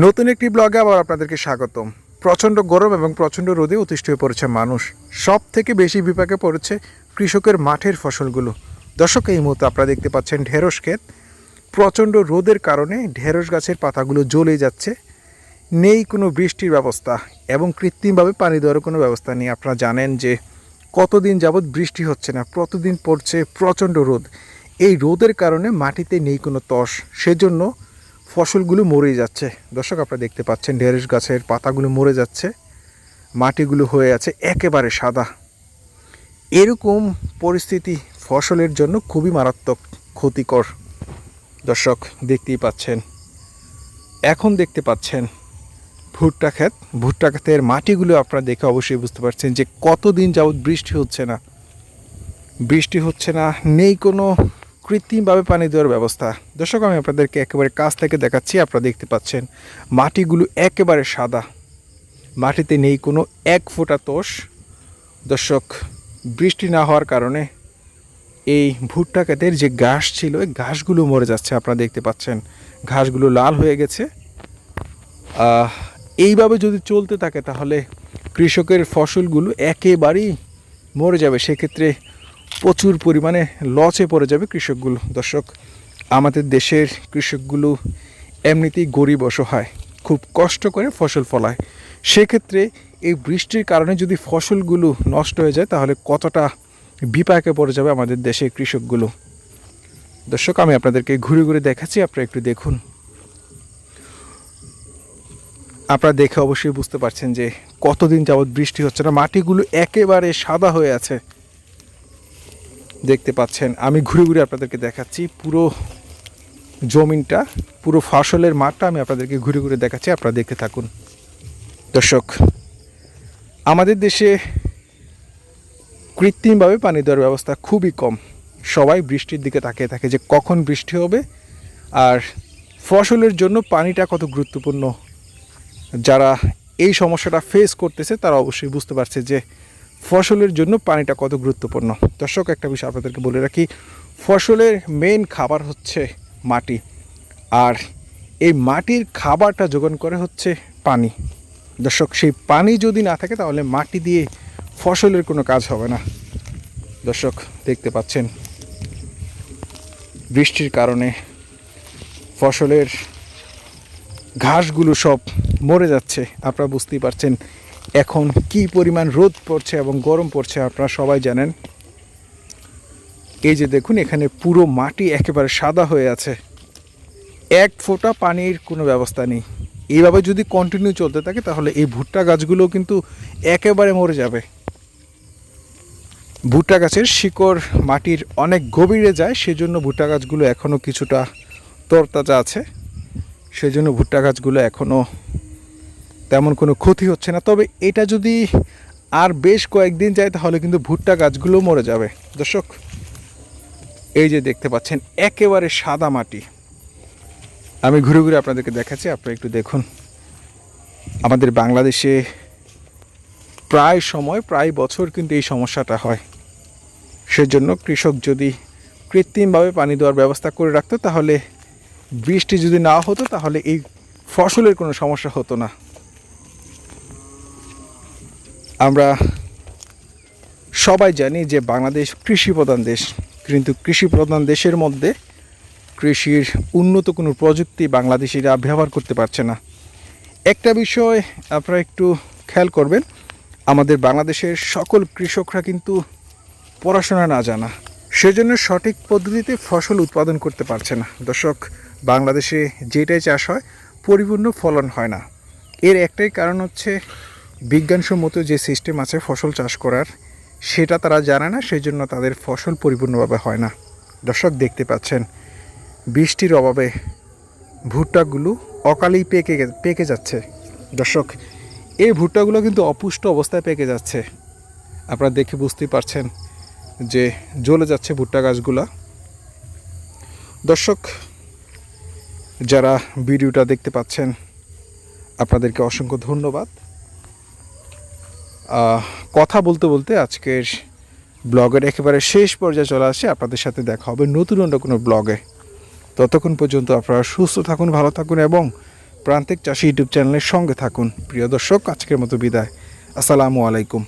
নতুন একটি ব্লগে আবার আপনাদেরকে স্বাগতম। প্রচণ্ড গরম এবং প্রচণ্ড রোদে অতিষ্ঠ হয়ে পড়েছে মানুষ। সব থেকে বেশি বিপাকে পড়েছে কৃষকের মাঠের ফসলগুলো। দর্শক, এই মুহূর্তে আপনারা দেখতে পাচ্ছেন ঢেঁড়স ক্ষেত। প্রচণ্ড রোদের কারণে ঢেঁড়স গাছের পাতাগুলো জ্বলে যাচ্ছে। নেই কোনো বৃষ্টির ব্যবস্থা এবং কৃত্রিমভাবে পানি দেওয়ার কোনো ব্যবস্থা নেই। আপনারা জানেন যে কতদিন যাবৎ বৃষ্টি হচ্ছে না, প্রতিদিন পড়ছে প্রচণ্ড রোদ। এই রোদের কারণে মাটিতে নেই কোনো তস। সেজন্য ফসলগুলো মরে যাচ্ছে। দর্শক, আপনারা দেখতে পাচ্ছেন, ঢেঁড়স গাছের পাতাগুলো মরে যাচ্ছে। মাটিগুলো হয়ে আছে একেবারে সাদা। এরকম পরিস্থিতি ফসলের জন্য খুবই মারাত্মক ক্ষতিকর। দর্শক, দেখতেই পাচ্ছেন। এখন দেখতে পাচ্ছেন ভুট্টা ক্ষেত। ভুট্টা ক্ষেতের মাটিগুলো আপনারা দেখে অবশ্যই বুঝতে পারছেন যে কতদিন যাবৎ বৃষ্টি হচ্ছে না। বৃষ্টি হচ্ছে না, নেই কোনো কৃত্রিমভাবে পানি দেওয়ার ব্যবস্থা। দর্শক, আমি আপনাদেরকে একেবারে কাছ থেকে দেখাচ্ছি, আপনারা দেখতে পাচ্ছেন মাটিগুলো একেবারে সাদা। মাটিতে নেই কোনো এক ফোঁটা তোষ। দর্শক, বৃষ্টি না হওয়ার কারণে এই ভুট্টা যে ঘাস ছিল, এই ঘাসগুলো মরে যাচ্ছে, আপনারা দেখতে পাচ্ছেন। ঘাসগুলো লাল হয়ে গেছে। এইভাবে যদি চলতে থাকে, তাহলে কৃষকের ফসলগুলো একেবারেই মরে যাবে। সেক্ষেত্রে প্রচুর পরিমাণে লসে পড়ে যাবে কৃষকগুলো। দর্শক, আমাদের দেশের কৃষকগুলো এমনিতেই গরিব অসহায়, খুব কষ্ট করে ফসল ফলায়। সেক্ষেত্রে এই বৃষ্টির কারণে যদি ফসলগুলো নষ্ট হয়ে যায়, তাহলে কতটা বিপাকে পড়ে যাবে আমাদের দেশের কৃষকগুলো। দর্শক, আমি আপনাদেরকে ঘুরে ঘুরে দেখাচ্ছি, আপনারা একটু দেখুন। আপনারা দেখে অবশ্যই বুঝতে পারছেন যে কতদিন যাবৎ বৃষ্টি হচ্ছে না, মাটিগুলো একেবারে সাদা হয়ে আছে। দেখতে পাচ্ছেন। আমি ঘুরে ঘুরে আপনাদেরকে দেখাচ্ছি পুরো জমিনটা, পুরো ফসলের মাঠটা আমি আপনাদেরকে ঘুরে ঘুরে দেখাচ্ছি। আপনারা দেখতে থাকুন। দর্শক, আমাদের দেশে কৃত্রিমভাবে পানি দেওয়ার ব্যবস্থা খুবই কম। সবাই বৃষ্টির দিকে তাকিয়ে থাকে যে কখন বৃষ্টি হবে। আর ফসলের জন্য পানিটা কত গুরুত্বপূর্ণ। যারা এই সমস্যাটা ফেস করতেছে, তারা অবশ্যই বুঝতে পারছে যে ফসলের জন্য পানিটা কত গুরুত্বপূর্ণ? দর্শক, একটা বিষয় আপনাদেরকে বলে রাখি, ফসলের মেন খাবার হচ্ছে মাটি। আর এই মাটির খাবারটা যোগান করে হচ্ছে পানি। দর্শক, সেই পানি যদি না থাকে, তাহলে মাটি দিয়ে ফসলের কোনো কাজ হবে না। দর্শক, দেখতে পাচ্ছেন, বৃষ্টির কারণে ফসলের ঘাসগুলো সব মরে যাচ্ছে। আপনারা বুঝতেই পারছেন এখন কি পরিমাণ রোদ পড়ছে এবং গরম পড়ছে আপনারা সবাই জানেন। এই যে দেখুন, এখানে পুরো মাটি একেবারে সাদা হয়ে আছে। এক ফোঁটা পানির কোনো ব্যবস্থা নেই। এইভাবে যদি কন্টিনিউ চলতে থাকে, তাহলে এই ভুট্টা গাছগুলো কিন্তু একেবারে মরে যাবে। ভুট্টা গাছের শিকড় মাটির অনেক গভীরে যায়, সেজন্য ভুট্টা গাছগুলো এখনও কিছুটা তরতাজা আছে। সেজন্য ভুট্টা গাছগুলো এখনও তেমন কোনো ক্ষতি হচ্ছে না। তবে এটা যদি আর বেশ কয়েকদিন যায়, তাহলে কিন্তু ভুট্টা গাছগুলো মরে যাবে। দর্শক, এই যে দেখতে পাচ্ছেন, একেবারে সাদা মাটি। আমি ঘুরে ঘুরে আপনাদেরকে দেখাচ্ছি, আপনারা একটু দেখুন। আমাদের বাংলাদেশে প্রায় সময়, প্রায় বছর কিন্তু এই সমস্যাটা হয়। সেজন্য কৃষক যদি কৃত্রিমভাবে পানি দেওয়ার ব্যবস্থা করে রাখতো, তাহলে বৃষ্টি যদি না হতো, তাহলে এই ফসলের কোনো সমস্যা হতো না। আমরা সবাই জানি যে বাংলাদেশ কৃষি প্রধান দেশ, কিন্তু কৃষি প্রধান দেশের মধ্যে কৃষির উন্নত কোনো প্রযুক্তি বাংলাদেশিরা ব্যবহার করতে পারছে না। একটা বিষয় আপনারা একটু খেয়াল করবেন, আমাদের বাংলাদেশের সকল কৃষকরা কিন্তু পড়াশোনা না জানা, সেজন্য সঠিক পদ্ধতিতে ফসল উৎপাদন করতে পারছে না। দর্শক, বাংলাদেশে যেটাই চাষ হয়, পরিপূর্ণ ফলন হয় না। এর একটাই কারণ হচ্ছে বিজ্ঞানসম্মত যে সিস্টেম আছে ফসল চাষ করার, সেটা তারা জানে না সেই জন্য তাদের ফসল পরিপূর্ণভাবে হয় না। দর্শক দেখতে পাচ্ছেন, বৃষ্টির অভাবে ভুট্টাগুলো অকালেই পেকে পেকে যাচ্ছে। দর্শক, এই ভুট্টাগুলো কিন্তু অপুষ্ট অবস্থায় পেকে যাচ্ছে। আপনারা দেখে বুঝতেই পারছেন যে জ্বলে যাচ্ছে ভুট্টা গাছগুলা। দর্শক, যারা ভিডিওটা দেখতে পাচ্ছেন, আপনাদেরকে অসংখ্য ধন্যবাদ। কথা বলতে বলতে আজকের ব্লগের একেবারে শেষ পর্যায়ে চলে আসে আপনাদের সাথে দেখা হবে নতুন অন্য কোনো ব্লগে। ততক্ষণ পর্যন্ত আপনারা সুস্থ থাকুন, ভালো থাকুন এবং প্রান্তিক চাষি ইউটিউব চ্যানেলের সঙ্গে থাকুন। প্রিয় দর্শক, আজকের মতো বিদায়। আসসালামু আলাইকুম।